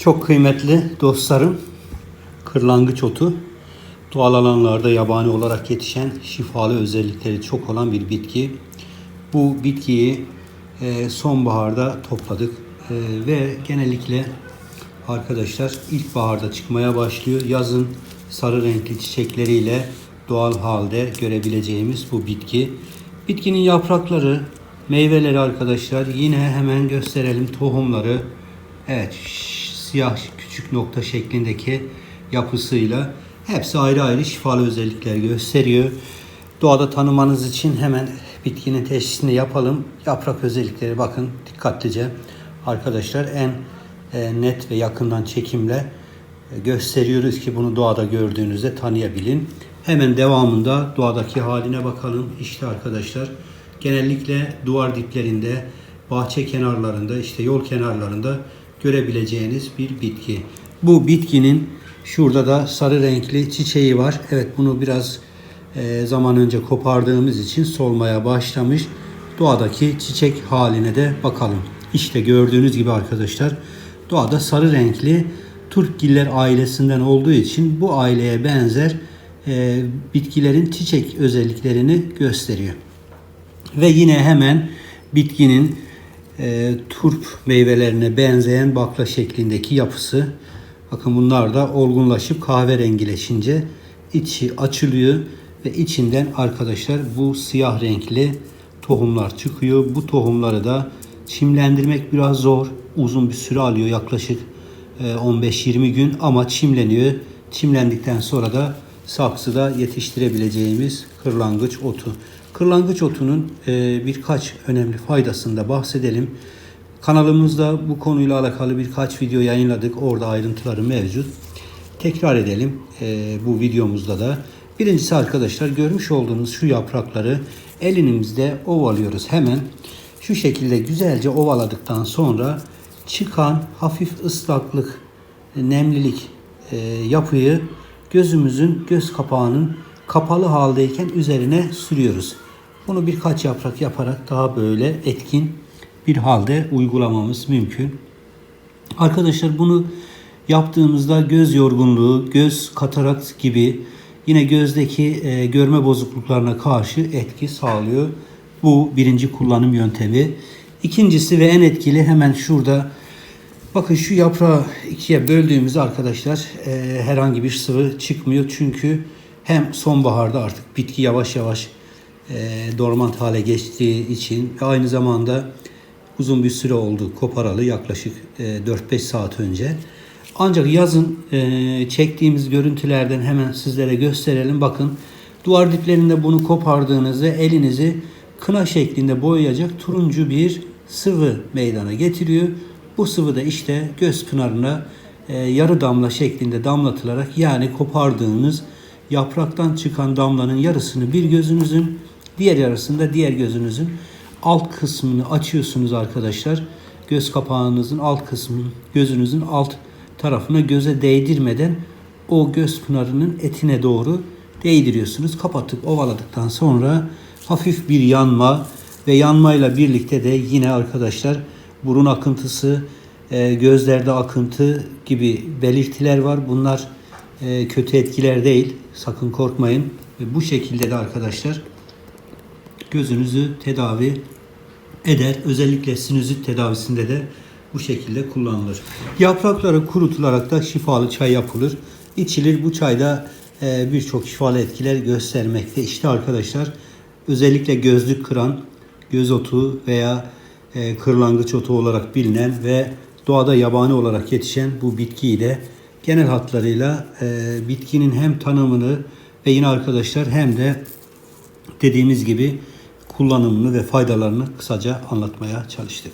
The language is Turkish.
Çok kıymetli dostlarım, kırlangıç otu doğal alanlarda yabani olarak yetişen şifalı özellikleri çok olan bir bitki. Bu bitkiyi e, sonbaharda topladık E, ve genellikle arkadaşlar ilkbaharda çıkmaya başlıyor. Yazın sarı renkli çiçekleriyle doğal halde görebileceğimiz bu bitki. Bitkinin yaprakları, meyveleri arkadaşlar yine hemen gösterelim tohumları. Evet siyah küçük nokta şeklindeki yapısıyla hepsi ayrı ayrı şifalı özellikler gösteriyor. Doğada tanımanız için hemen bitkinin teşhisini yapalım. Yaprak özellikleri bakın dikkatlice arkadaşlar en e, net ve yakından çekimle e, gösteriyoruz ki bunu doğada gördüğünüzde tanıyabilin. Hemen devamında doğadaki haline bakalım. İşte arkadaşlar genellikle duvar diplerinde, bahçe kenarlarında, işte yol kenarlarında görebileceğiniz bir bitki. Bu bitkinin şurada da sarı renkli çiçeği var. Evet bunu biraz e, zaman önce kopardığımız için solmaya başlamış. Doğadaki çiçek haline de bakalım. İşte gördüğünüz gibi arkadaşlar doğada sarı renkli turpgiller ailesinden olduğu için bu aileye benzer e, bitkilerin çiçek özelliklerini gösteriyor. Ve yine hemen bitkinin e, turp meyvelerine benzeyen bakla şeklindeki yapısı. Bakın bunlar da olgunlaşıp kahverengileşince içi açılıyor ve içinden arkadaşlar bu siyah renkli tohumlar çıkıyor. Bu tohumları da çimlendirmek biraz zor. Uzun bir süre alıyor yaklaşık e, 15-20 gün ama çimleniyor. Çimlendikten sonra da saksıda yetiştirebileceğimiz kırlangıç otu. Kırlangıç otunun e, birkaç önemli faydasında bahsedelim. Kanalımızda bu konuyla alakalı birkaç video yayınladık. Orada ayrıntıları mevcut. Tekrar edelim e, bu videomuzda da. Birincisi arkadaşlar görmüş olduğunuz şu yaprakları elimizde ovalıyoruz. Hemen şu şekilde güzelce ovaladıktan sonra çıkan hafif ıslaklık, nemlilik e, yapıyı gözümüzün göz kapağının kapalı haldeyken üzerine sürüyoruz. Bunu birkaç yaprak yaparak daha böyle etkin bir halde uygulamamız mümkün. Arkadaşlar bunu yaptığımızda göz yorgunluğu, göz katarakt gibi yine gözdeki e, görme bozukluklarına karşı etki sağlıyor. Bu birinci kullanım yöntemi. İkincisi ve en etkili hemen şurada Bakın şu yaprağı ikiye böldüğümüzde arkadaşlar e, herhangi bir sıvı çıkmıyor. Çünkü hem sonbaharda artık bitki yavaş yavaş e, dormant hale geçtiği için aynı zamanda uzun bir süre oldu koparalı yaklaşık e, 4-5 saat önce. Ancak yazın e, çektiğimiz görüntülerden hemen sizlere gösterelim. Bakın duvar diplerinde bunu kopardığınızda elinizi kına şeklinde boyayacak turuncu bir sıvı meydana getiriyor. Bu sıvı da işte göz pınarına e, yarı damla şeklinde damlatılarak yani kopardığınız yapraktan çıkan damlanın yarısını bir gözünüzün diğer yarısını da diğer gözünüzün alt kısmını açıyorsunuz arkadaşlar. Göz kapağınızın alt kısmını gözünüzün alt tarafına göze değdirmeden o göz pınarının etine doğru değdiriyorsunuz. Kapatıp ovaladıktan sonra hafif bir yanma ve yanmayla birlikte de yine arkadaşlar burun akıntısı, e, gözlerde akıntı gibi belirtiler var. Bunlar e, kötü etkiler değil. Sakın korkmayın. Bu şekilde de arkadaşlar gözünüzü tedavi eder. Özellikle sinüzit tedavisinde de bu şekilde kullanılır. Yaprakları kurutularak da şifalı çay yapılır. İçilir. Bu çayda e, birçok şifalı etkiler göstermekte. İşte arkadaşlar özellikle gözlük kıran, göz otu veya e, kırlangıç otu olarak bilinen ve doğada yabani olarak yetişen bu bitkiyi de genel hatlarıyla e, bitkinin hem tanımını ve yine arkadaşlar hem de dediğimiz gibi kullanımını ve faydalarını kısaca anlatmaya çalıştık.